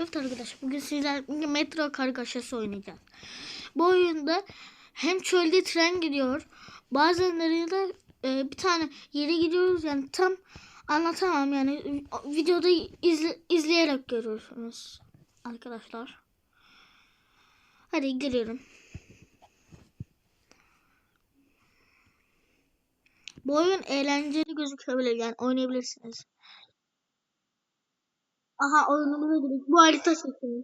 Evet arkadaşlar bugün sizlerle metro kargaşası oynayacağız. Bu oyunda hem çölde tren gidiyor. Bazenleri de e, bir tane yere gidiyoruz. Yani tam anlatamam yani videoda izle, izleyerek görüyorsunuz arkadaşlar. Hadi giriyorum. Bu oyun eğlenceli gözükebilir yani oynayabilirsiniz. Aha oyunumuza girdik. Bu harita seçimi.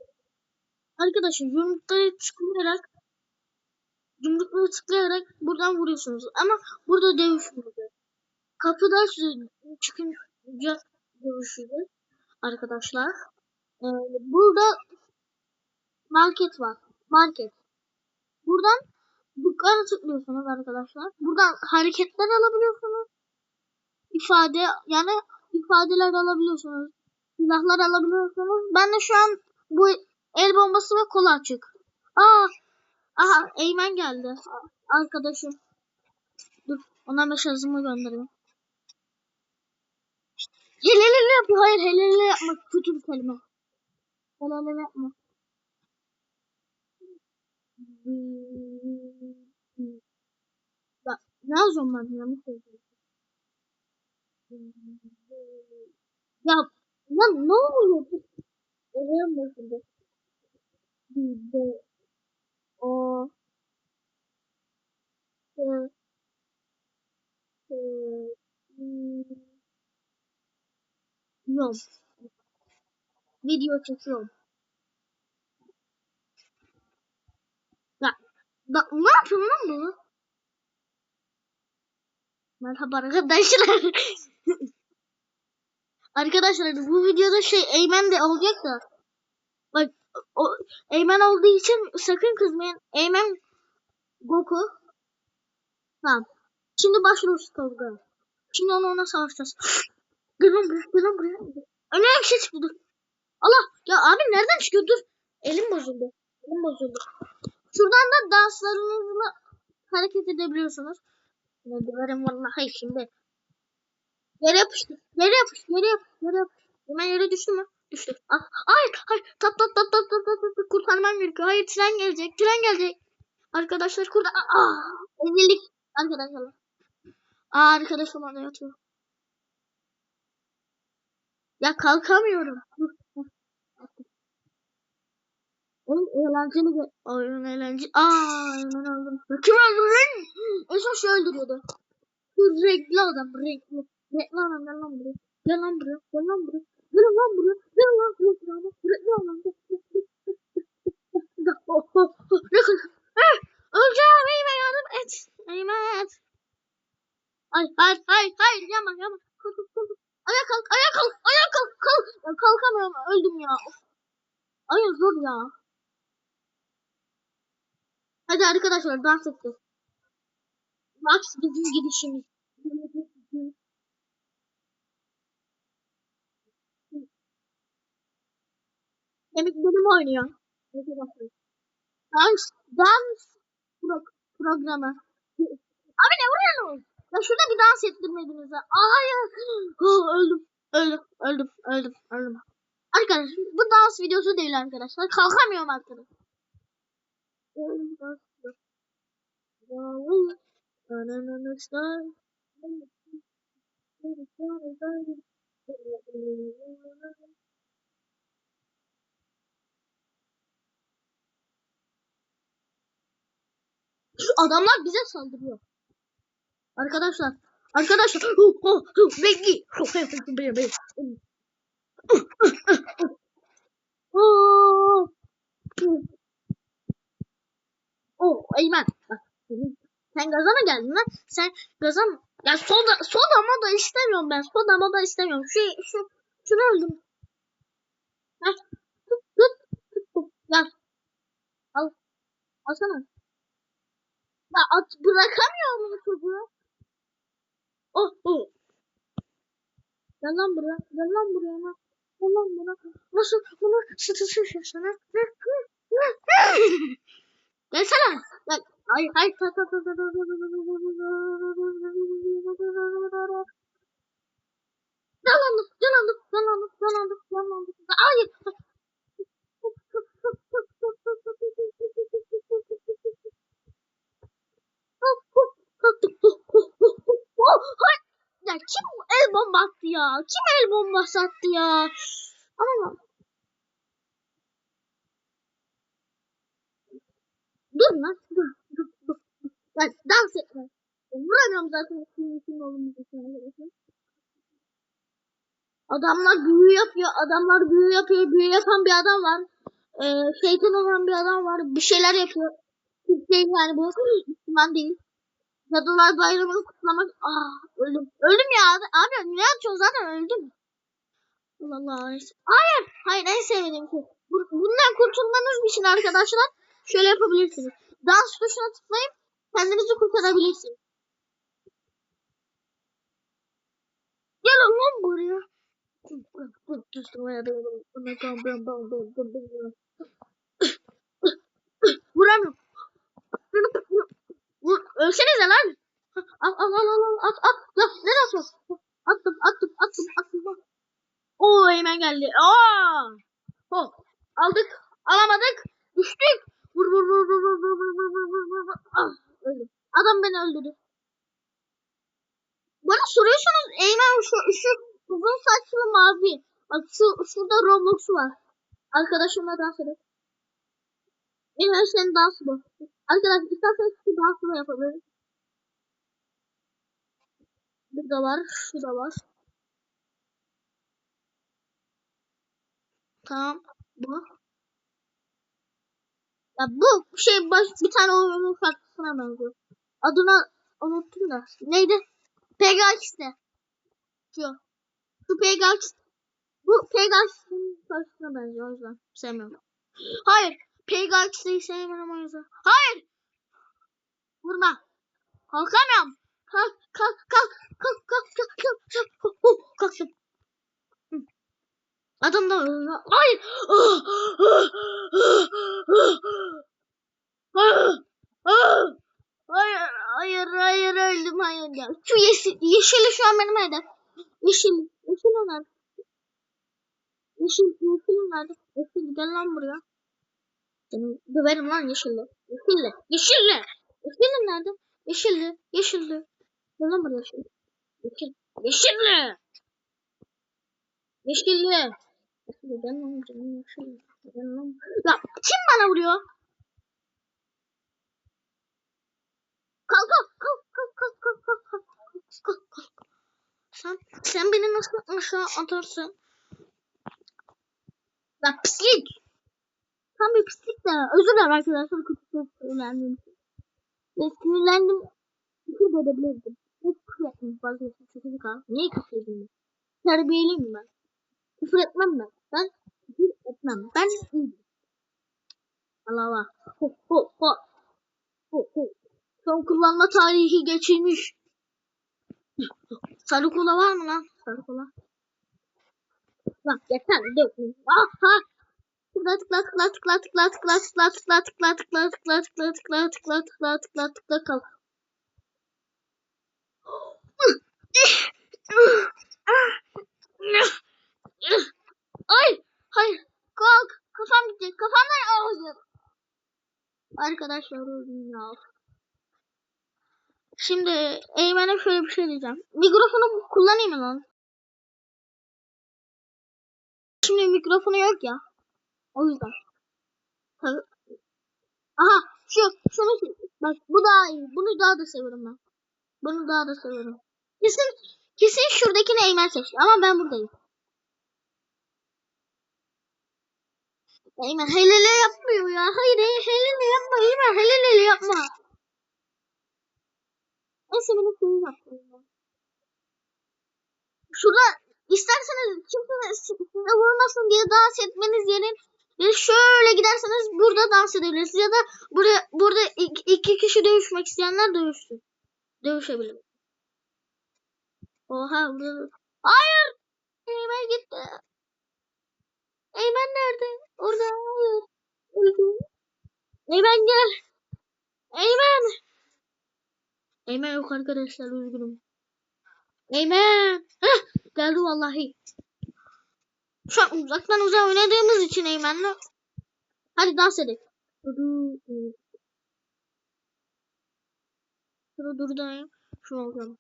Arkadaşlar yumrukları tıklayarak yumrukları tıklayarak buradan vuruyorsunuz. Ama burada dövüşmüyor. Kapıda size çıkınca dövüşüyor arkadaşlar. Ee, burada market var. Market. Buradan dükkana tıklıyorsunuz arkadaşlar. Buradan hareketler alabiliyorsunuz. İfade yani ifadeler alabiliyorsunuz silahlar alabiliyorsunuz. Ben de şu an bu el bombası ve kola açık. Aa, aha Eymen geldi. Arkadaşım. Dur ona mesajımı göndereyim. Helelele yapıyor. Hayır helelele yapma. Kötü bir kelime. Helelele yapma. Bak ne yazıyorum ben yanlış yazıyorum. Ya ya ne oluyor? Oraya bakıldı. Bir de o e, e, Yok. Video çekiyorum. Ya, da, ne yapıyorsun lan bu? Merhaba arkadaşlar. Arkadaşlar bu videoda şey Eymen de olacak da. Bak o Eymen olduğu için sakın kızmayın. Eymen Goku. Tamam. Şimdi başlıyoruz kavga. Şimdi onu ona savaşacağız. Gel lan buraya, gel lan buraya. Önüne bir şey. Allah ya abi nereden çıkıyor dur. Elim bozuldu. Elim bozuldu. Şuradan da danslarınızla hareket edebiliyorsunuz. Ne dilerim vallahi şimdi. Yere yapıştı. Yere yapış. Yere yapış. Yere yapış. Hemen yere düştü mü? Düştü. Ah, hayır. Hayır. Tap tap tap tap tap tap tap. Kurtarmam gerekiyor. Hayır tren gelecek. Tren gelecek. Arkadaşlar kurda. Ah. Ezildik. Arkadaşlar. Aa arkadaşım orada yatıyor. Ya kalkamıyorum. Oyun eğlenceli bir oyun eğlenceli. Aa hemen aldım. Kim öldürdün? En son şu öldürüyordu. Şu renkli adam renkli. Renkli adam gel lan buraya. Gel lan buraya. Gel lan buraya. Gel lan buraya. Gel lan buraya. Gel lan buraya. Gel. Ne kadar. Ah! Öleceğim. Eymen yardım et. Eymen. Ay hayır hayır hayır yama yama. Kalk kalk kalk. Ayağa kalk ayağa kalk ayağa kalk kalk. Ya kalkamıyorum öldüm ya. Hayır zor ya. Hadi arkadaşlar dans edeceğiz. Max bizim gidişimiz. Demek benim oynuyor. Dans, dans pro programı. Abi ne vuruyorsunuz? Ya şurada bir dans ettirmediniz ha. Hayır. Öldüm. Öldüm. Öldüm. Öldüm. Öldüm. Arkadaşlar bu dans videosu değil arkadaşlar. Kalkamıyorum arkadaşlar. Adamlar bize saldırıyor. Arkadaşlar. Arkadaşlar. Oh, oh, Eymen. Bak, sen gaza mı geldin lan? Sen gaza mı? Ya soda, soda moda istemiyorum ben. Soda moda istemiyorum. Şu, şu, şunu öldüm. Heh. Tut, tut, tut, tut. Gel. Al. Alsana at bırakamıyorum topu. Oh oh. Gel lan buraya. Gel lan buraya. Lan. Gel lan buraya. Nasıl bunu sıtışırsın sana. Gelsene. Gel. Ay ay ta ta ta ta ta ta Yalandık, yalandık, yalandık, yalandık, yalandık. Ay! Hayır. ya? Kim el bombası attı ya? Ama dur lan dur dur dur. Ben dans etme. Vuramıyorum zaten kim. Adamlar büyü yapıyor. Adamlar büyü yapıyor. Büyü yapan bir adam var. Ee, şeytan olan bir adam var. Bir şeyler yapıyor. Değil yani bu. Müslüman değil. Cadılar Bayramı'nı kutlamak. Aa öldüm. Öldüm ya. Abi ne yapıyorsun zaten öldüm. Allah Allah. Hayır. Hayır en sevmediğim şey. Bu- Bundan kurtulmanız için arkadaşlar şöyle yapabilirsiniz. Dans tuşuna tıklayıp kendinizi kurtarabilirsiniz. Gel lan buraya. Vuramıyorum. Vur, ölsenize lan. Al al al al at at. Ya nereye atıyorsun? Attım attım attım attım. Oo hemen geldi. Aa! Ho. Aldık. Alamadık. Düştük. Vur vur vur vur vur vur vur vur vur. Ah, öldüm. Adam beni öldürdü. Bana soruyorsunuz Eymen şu, şu uzun saçlı mavi. Bak şu şurada Roblox'u var. Arkadaşımla dans edin. Eymen senin dansı bu. Arkadaş isterseniz şu dansı da yapabiliriz. Burada var. Şu da var. Tamam. Bu. Ya bu şey baş, bir tane oyunun farklısına benziyor. Adını unuttum da. Neydi? Pegasus'te. Şu. Şu Pegasus. Bu Pegasus'un farklısına benziyor o yüzden sevmiyorum. Hayır. Pegasus'u sevmiyorum o yüzden. Hayır. Vurma. Kalkamıyorum. Kalk kalk kalk kalk kalk kalk kalk kalk kalk kalk kalktım. Adam da. Hayır. Hayır, hayır, hayır, öldüm, hayır ya. Şu yeşil, yeşili şu an benim evde. Yeşil, yeşil nerede? Yeşil, yeşil nerede? Yeşil gel lan buraya. Döverim lan yeşille. Yeşille, yeşille. Yeşille nerede? Yeşilli, yeşilli. Gel lan buraya yeşil. Yeşil, yeşilli. Yeşilli. Yeşilli, gel lan canım yeşilli. Gel lan. Ya kim bana vuruyor? Kalk kalk kalk kalk kalk kalk kalk kalk kalk kalk. Sen, sen beni nasıl aşağı atarsın? Ya pislik. Tam bir pislik de. Özür dilerim arkadaşlar. Çok sinirlendim. Ve sinirlendim. Küfür de edebilirdim. Ne küfür ettim fazla küfür kal. Niye küfür edeyim? Terbiyeliyim ben. Küfür etmem ben. Ben küfür etmem. Ben iyiyim. Allah Allah. Ho ho ho. Ho ho. Son kullanma tarihi geçilmiş. Sarı kola var mı lan? Sarı kola. Lan yeter dur. Ah ha. Tıkla tıkla tıkla tıkla tıkla tıkla tıkla tıkla tıkla tıkla tıkla tıkla tıkla tıkla tıkla tıkla tıkla kal. Ay hayır kalk kafam gitti kafamdan ağzım. Arkadaşlar öldüm ya. Şimdi Eymen'e şöyle bir şey diyeceğim. Mikrofonu kullanayım mı lan? Şimdi mikrofonu yok ya. O yüzden. Tabii. Aha şu şunu bak bu daha iyi. Bunu daha da seviyorum ben. Bunu daha da seviyorum. Kesin kesin şuradakini Eymen seçti ama ben buradayım. Eymen helele yapmıyor ya. Hayır helele yapma Eymen helele yapma. Neyse benim şeyi yaptım. Şurada isterseniz kimse size vurmasın diye dans etmeniz yerin ya şöyle giderseniz burada dans edebilirsiniz ya da burada burada iki, iki kişi dövüşmek isteyenler dövüşsün. Dövüşebilir. Oha burada. Hayır. Eymen gitti. Eymen nerede? Orada. Eymen gel. Eymen. Eymen yok arkadaşlar üzgünüm. Eymen. Heh, geldi vallahi. Şu an uzaktan uzağa oynadığımız için Eymen'le. Hadi dans edelim. Dur e, dur. Dur dur dayım. Şunu alacağım.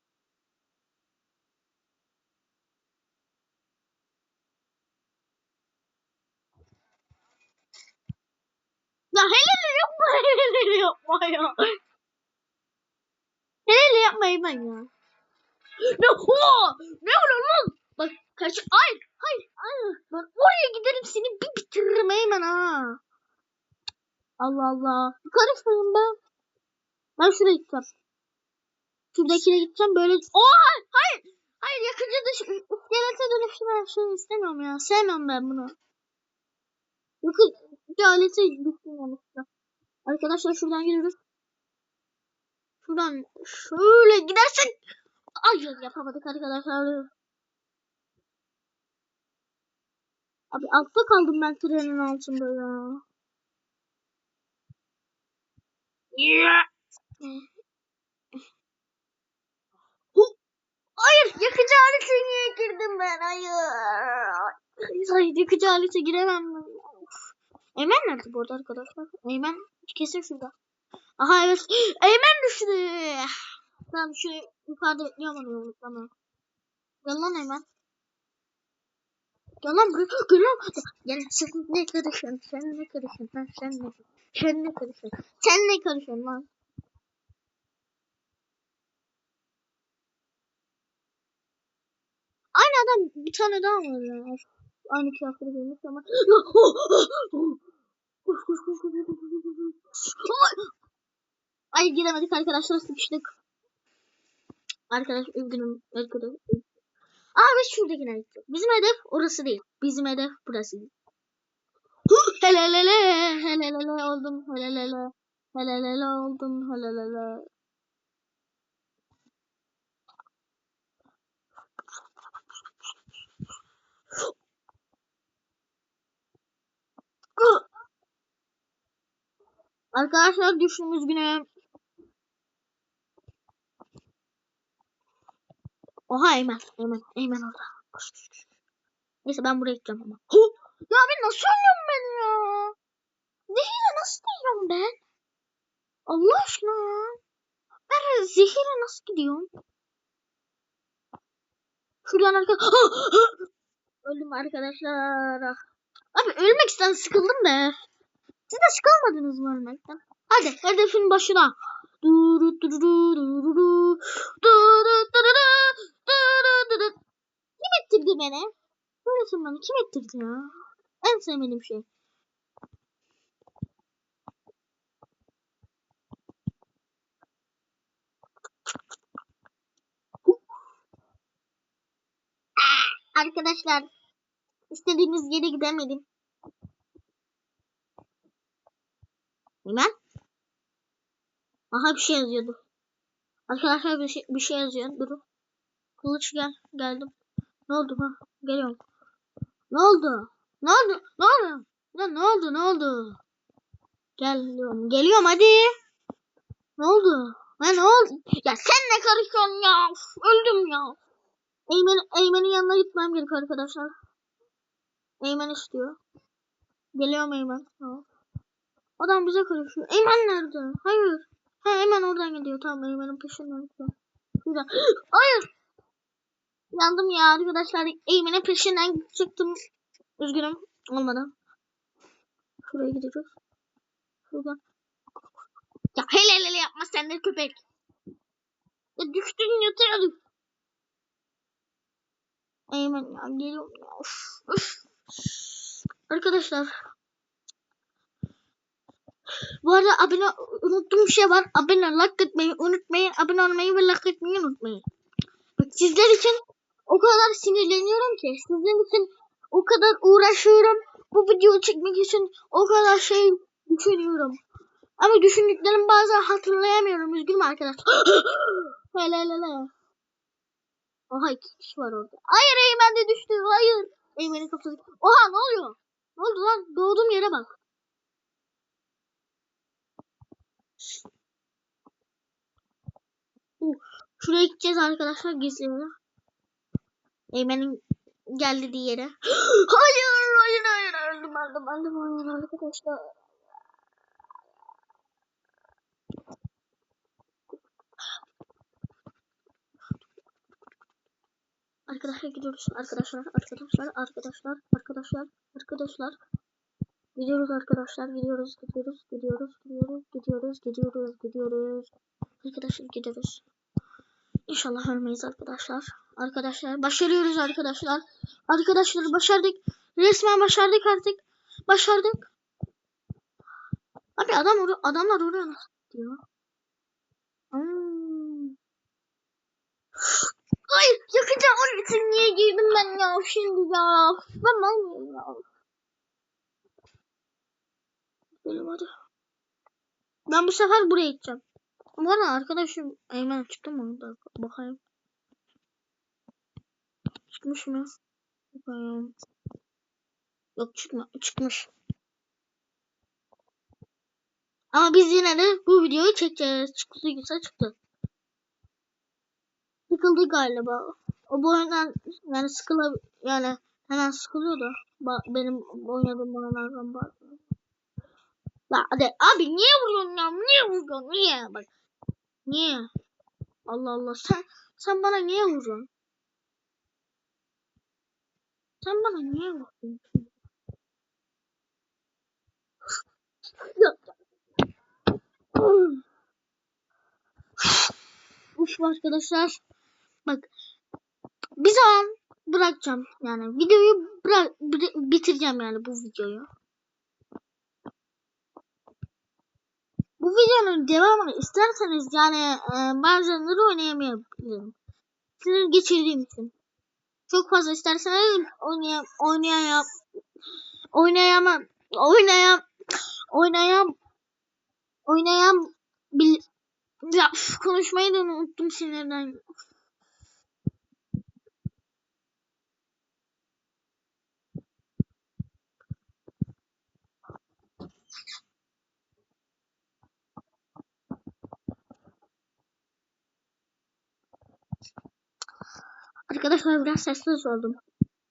Ya helal yapma helal yapma ya. Helal yapmayın ben ya. Ne o? Ne olur lan? Bak kaç ay hayır hayır. Ben oraya giderim seni bir bitiririm Eymen ha. Allah Allah. Karışmayın ben. Ben şuraya gideceğim. Şuradakine gideceğim böyle. Oha hayır. Hayır yakıcı dış iskelete dönüştüren şey istemiyorum ya. Sevmiyorum ben bunu. Yakıcı aleti düşünüyorum işte. Arkadaşlar şuradan gidiyoruz. Şuradan şöyle gidersek. Ay yapamadık arkadaşlar. Abi altta kaldım ben trenin altında ya. Hayır yakıcı alete niye girdim ben hayır. Hayır, hayır yakıcı alete giremem ben. Eymen nerede bu arada arkadaşlar? Eymen kesin şurada. Aha evet. Eymen düştü. Tamam şu yukarıda bekliyorum onu unutma. Gel lan Eymen. Gel lan buraya. Gel lan. Gel sen ne karışıyorsun? Sen ne karışıyorsun? Lan sen ne? Sen ne karışıyorsun? Sen ne karışıyorsun lan? Aynı adam bir tane daha var ya. Aynı kıyafeti giymiş ama. Koş koş koş koş koş koş. Ay giremedik arkadaşlar sıkıştık. Arkadaş üzgünüm. Arkadaş. Aa Abi şuradakine gittik. Bizim hedef orası değil. Bizim hedef burası değil. helelele oldum helelele helelele oldum helelele. Arkadaşlar düştüğümüz güne Oha Eymen. Eymen. Eymen orada. Koş, koş. Neyse ben buraya gideceğim ama. Hı? Ya ben nasıl ölüyorum ben ya? Zehirle nasıl gidiyorum ben? Allah aşkına ya. Ben zehirle nasıl gidiyorum? Şuradan arkadaşlar. Öldüm arkadaşlar. Abi ölmekten sıkıldım be. Siz de sıkılmadınız mı ölmekten? Hadi hedefin başına. Duru duru duru duru duru duru duru kim ettirdi beni? Böylesin beni kim ettirdi ya? En sevmediğim şey. Arkadaşlar istediğimiz yere gidemedim. Hemen. Aha bir şey yazıyordu. Arkadaşlar bir şey, bir şey yazıyor. Durun. Kılıç gel. Geldim. Ne oldu ha? Geliyorum. Ne oldu? Ne oldu? Ne oldu? Ya ne oldu? Ne oldu? Geliyorum. Geliyorum hadi. Ne oldu? Ha ne oldu? Ya sen ne karışıyorsun ya? Uf, öldüm ya. Eymen, Eymen'in yanına gitmem gerek arkadaşlar. Eymen istiyor. Geliyorum Eymen. Tamam. Adam bize karışıyor. Eymen nerede? Hayır. Ha Eymen oradan gidiyor. Tamam Eymen'in peşinden. Şuradan. Hayır. Yandım ya arkadaşlar. Eymen'in peşinden çıktım. Üzgünüm. Olmadı. Şuraya gideceğiz. Şuradan. Ya hele hele yapma sen de köpek. Ya düştün yatıyorduk. Eymen ya geliyorum ya. Of, of. Arkadaşlar. Bu arada abone unuttuğum bir şey var. Abone like etmeyi unutmayın. Abone olmayı ve like etmeyi unutmayın. Sizler için o kadar sinirleniyorum ki. Sizin için o kadar uğraşıyorum. Bu videoyu çekmek için o kadar şey düşünüyorum. Ama düşündüklerimi bazen hatırlayamıyorum. Üzgünüm arkadaşlar. hele hele hele. Oha iki kişi var orada. Hayır Eymen de düştü. Hayır. Eymen'in kafası. Oha ne oluyor? Ne oldu lan? Doğduğum yere bak. Uh, şuraya gideceğiz arkadaşlar gizlice. Eymen'in geldiği yere. hayır hayır hayır öldüm öldüm öldüm hayır arkadaşlar. Arkadaşlar gidiyoruz. Arkadaşlar, arkadaşlar, arkadaşlar, arkadaşlar, arkadaşlar. Gidiyoruz arkadaşlar. Gidiyoruz, gidiyoruz, gidiyoruz, gidiyoruz, gidiyoruz, gidiyoruz, gidiyoruz. Arkadaşlar gidiyoruz. İnşallah ölmeyiz arkadaşlar. Arkadaşlar başarıyoruz arkadaşlar. Arkadaşlar başardık. Resmen başardık artık. Başardık. Abi adam or adamlar oraya nasıl gidiyor? Hmm. Hayır yakacağım onun için niye girdim ben ya şimdi ya. Ben mal mıyım ya? Benim hadi. Ben bu sefer buraya gideceğim. Bu arada arkadaşım Eymen çıktı mı? Bakayım. Çıkmış mı? Bakayım. Yok çıkma çıkmış. Ama biz yine de bu videoyu çekeceğiz. Çıktıysa çıktı. Sıkıldı galiba. O bu oyundan yani sıkıla yani hemen sıkılıyor da ba- benim oynadığım oyunlardan bazı. Hadi abi niye vuruyorsun ya? Niye vuruyorsun? Niye? Bak. Niye? Allah Allah sen sen bana niye vuruyorsun? Sen bana niye vuruyorsun? Uf arkadaşlar. Bak. Bir zaman bırakacağım. Yani videoyu bırak bi- bitireceğim yani bu videoyu. Bu videonun devamını isterseniz yani e, bazenleri oynayamayabilirim. Sinir geçirdiğim için. Çok fazla isterseniz oynayam oynayam oynayamam oynayam oynayam oynayam bil ya konuşmayı da unuttum sinirden. Arkadaşlar biraz sessiz oldum.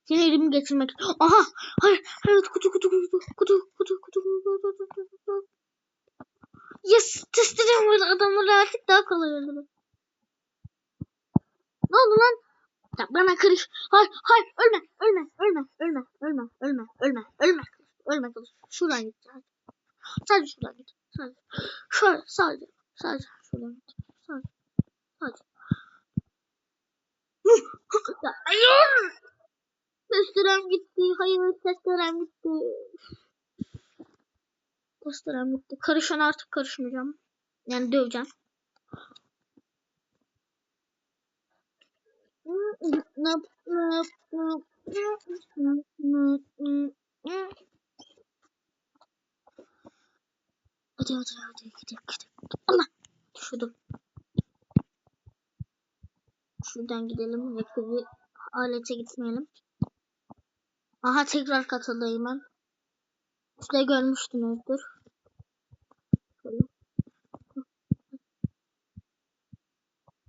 Sinirimi geçirmek. Aha! Hayır! Evet kutu kutu kutu kutu kutu kutu kutu kutu Yes! Testerim var adamları artık daha kolay öldürür. Ne oldu lan? Ya bana karış. Hayır hayır ölme ölme ölme ölme ölme ölme ölme ölme ölme kılıç. Şuradan git. Sadece şuradan git. Sadece. Şöyle sadece. Sadece şuradan git. Sadece. Sadece. Hayır! Testerem gitti. Hayır testerem gitti. Testerem gitti. Karışan artık karışmayacağım. Yani döveceğim. Hadi hadi hadi gidelim gidelim. Allah düşürdüm. Şuradan gidelim. Yakıcı alete gitmeyelim. Aha tekrar katıldayım ben. Size görmüştünüzdür.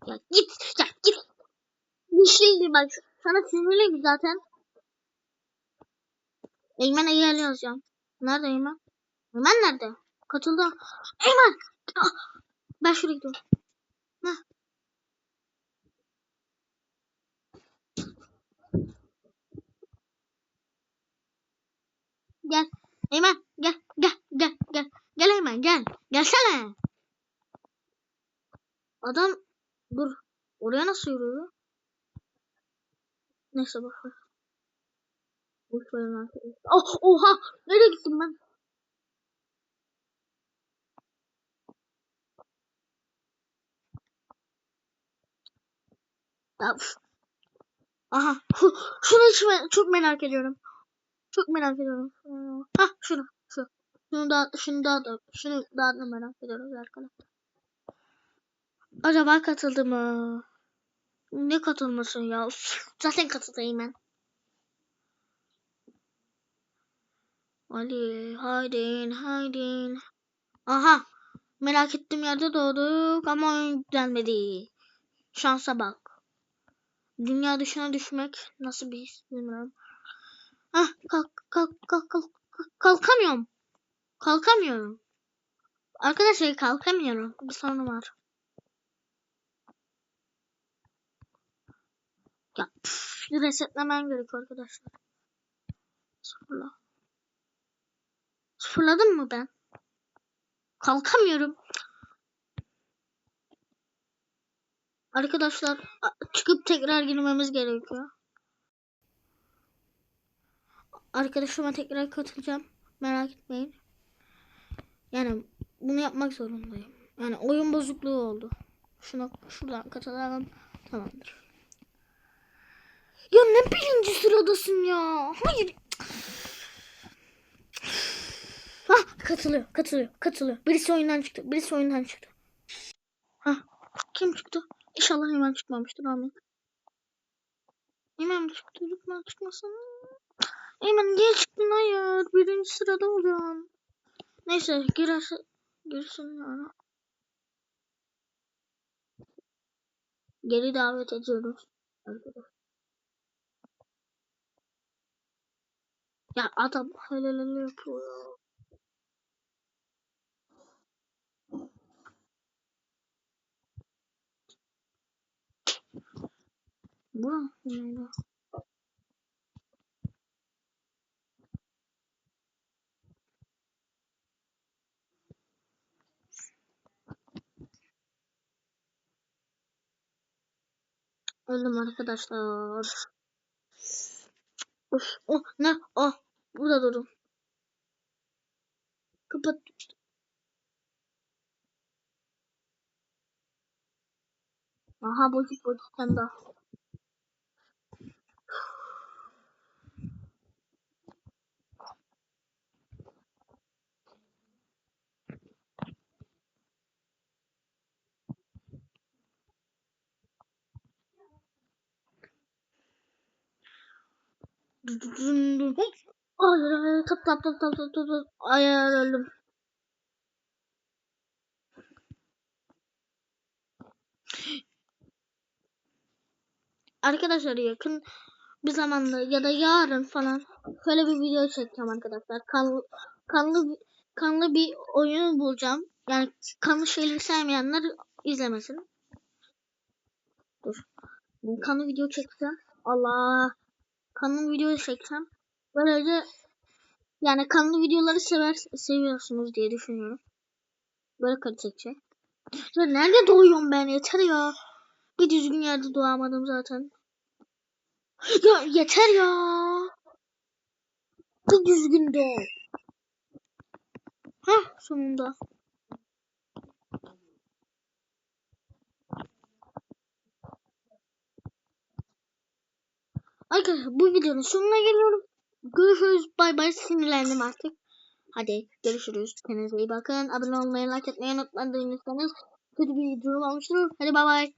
Ya git ya git. Bir şey bak sana sinirliyim zaten. Eymen'e gel yazacağım. Nerede Eymen? Eymen nerede? Katıldı. Eymen! Ah! Ben şuraya gidiyorum. Gel. Eymen gel gel gel gel. Gel Eymen gel. Gelsene. Adam dur. Oraya nasıl yürüyor? Neyse bak. Boş verin arkadaşlar. Oh, oha! Nereye gittim ben? Aha. Şu, şunu hiç çok merak ediyorum. Çok merak ediyorum. Ha şunu. Şu. Şunu da şunu daha da şunu daha da merak ediyoruz arkadaşlar. Acaba katıldı mı? Ne katılmasın ya? Zaten katıldayım ben. Hadi haydi haydi. Aha. Merak ettiğim yerde doğduk ama oyun gelmedi. Şansa bak. Dünya dışına düşmek nasıl bir his bilmiyorum. Ah kalk kalk kalk kalk kalk- kalkamıyorum. Kalkamıyorum. Arkadaşlar kalkamıyorum. Bir sorun var. Ya püf, resetlemem gerekiyor arkadaşlar. Sonra. Fırladım mı ben? Kalkamıyorum. Arkadaşlar çıkıp tekrar girmemiz gerekiyor. Arkadaşıma tekrar katılacağım. Merak etmeyin. Yani bunu yapmak zorundayım. Yani oyun bozukluğu oldu. Şuna şuradan katılalım. Tamamdır. Ya ne birinci sıradasın ya? Hayır. Hah katılıyor, katılıyor, katılıyor. Birisi oyundan çıktı, birisi oyundan çıktı. Hah kim çıktı? İnşallah hemen çıkmamıştır amin. Hemen çıktı, lütfen çıkmasın. Hemen niye çıktın hayır? Birinci sırada olacaksın. Neyse girerse girsin yani. Geri davet ediyoruz. Ya adam helal yapıyor ya. Bura neydi? Öldüm arkadaşlar. Of, oh ne? Oh, burada durun. Kapat. Aha bocuk bocuk sen daha. Tap tap tap tap tap tap. tap. Ay öldüm. Arkadaşlar yakın bir zamanda ya da yarın falan şöyle bir video çekeceğim arkadaşlar. Kanlı kanlı kanlı bir oyun bulacağım. Yani kanlı şeyleri sevmeyenler izlemesin. Dur. Kanlı video çekeceğim. Allah. Kanlı video çekeceğim. Böylece yani kanlı videoları sever seviyorsunuz diye düşünüyorum. Böyle kaliteli şey. Ya nerede doğuyorum ben yeter ya. Bir düzgün yerde doğamadım zaten. Ya yeter ya. Bir düzgün doğ. Hah sonunda. Arkadaşlar bu videonun sonuna geliyorum. Görüşürüz. Bay bay sinirlendim artık. Hadi görüşürüz. Kendinize iyi bakın. Abone olmayı, like etmeyi unutmayın. Kötü bir durum olmuştur. Hadi bay bay.